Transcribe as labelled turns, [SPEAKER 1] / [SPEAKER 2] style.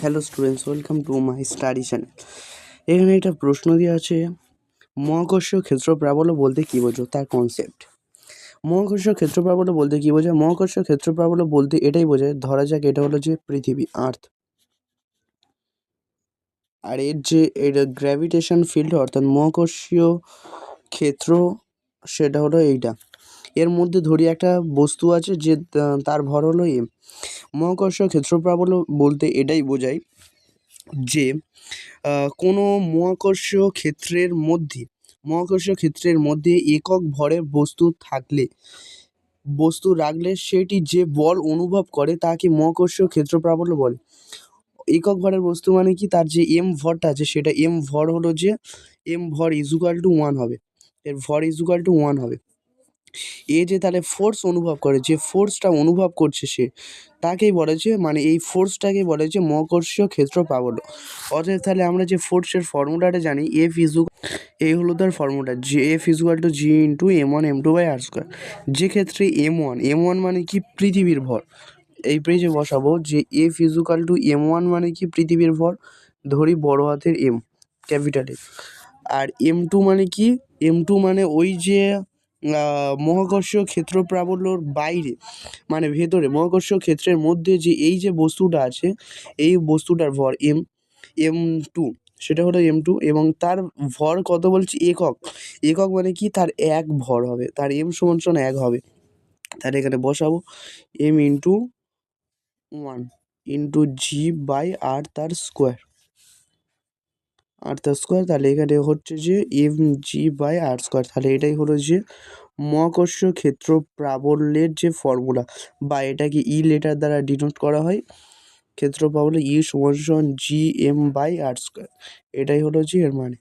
[SPEAKER 1] Hello students welcome to my study channel এখানে একটা প্রশ্ন দেওয়া আছে, মহাকর্ষীয় ক্ষেত্র প্রাবল্য বলতে কী বোঝো? তার কনসেপ্ট মহাকর্ষীয় ক্ষেত্র প্রাবল্য বলতে কী বোঝায়? মহাকর্ষীয় ক্ষেত্র প্রাবল্য বলতে এটাই বোঝায়, ধরা যাক এটা হলো যে পৃথিবী আর্থ আর এর যে এর গ্র্যাভিটেশন ফিল্ড অর্থাৎ মহাকর্ষীয় ক্ষেত্র, সেটা হলো এইটা। এর মধ্যে ধরি একটা বস্তু আছে যে তার ভর হলো এম মহাকর্ষ ক্ষেত্র প্রাবল্য বলতে এটাই বোঝায় যে কোনো মহাকর্ষীয় ক্ষেত্রের মধ্যে, মহাকর্ষ ক্ষেত্রের মধ্যে একক ভরের বস্তু থাকলে, বস্তু রাখলে সেটি যে বল অনুভব করে তাকে মহাকর্ষীয় ক্ষেত্র প্রাবল্য বলে। একক ভরের বস্তু মানে কি? তার যে এম ভরটা আছে, সেটা এম ভর হলো যে এম ভর ইজুকাল টু ওয়ান হবে। এর ভর ইজুকাল টু ওয়ান হবে। এ যে তাহলে ফোর্স অনুভব করে, যে ফোর্সটা অনুভব করছে সে, তাকেই বলে যে মানে এই ফোর্সটাকেই বলে যে মহাকর্ষীয় ক্ষেত্র প্রাবল্য অতএব তাহলে আমরা যে ফোর্সের ফর্মুলাটা জানি এফ ইজু এই হলো তার ফর্মুলা যে F equal to G into M one M two by R square যে ক্ষেত্রে এম ওয়ান এম ওয়ান মানে কি পৃথিবীর ভর? এই পেজে বসাবো যে F equal to M one মানে কি পৃথিবীর ভর? ধরি বড় হাতের এম ক্যাপিটাল এম আর এম টু মানে কি? এম টু মানে ওই যে আহ, মহাকর্ষীয় ক্ষেত্র প্রাবল্যর বাইরে মানে ভেতরে মহাকর্ষীয় ক্ষেত্রের মধ্যে যে এই যে বস্তুটা আছে এই বস্তুটার ভর এম এম টু সেটা হলো এম টু এবং তার ভর কত বলছি? একক। একক মানে কি? তার এক ভর হবে। তার এম সমান সমান এক হবে। তাহলে এখানে বসাবো। M into one into G by R তার স্কোয়ার আর তার স্কোয়ার তাহলে এখানে হচ্ছে যে M G by R square তাহলে এটাই হলো যে মহাকর্ষ ক্ষেত্র প্রাবল্যের যে ফর্মুলা বা এটাকে ই লেটার দ্বারা ডিনোট করা হয়, ক্ষেত্র প্রাবল্য ই সমান সমান G M by R square এটাই হলো যে এর মানে।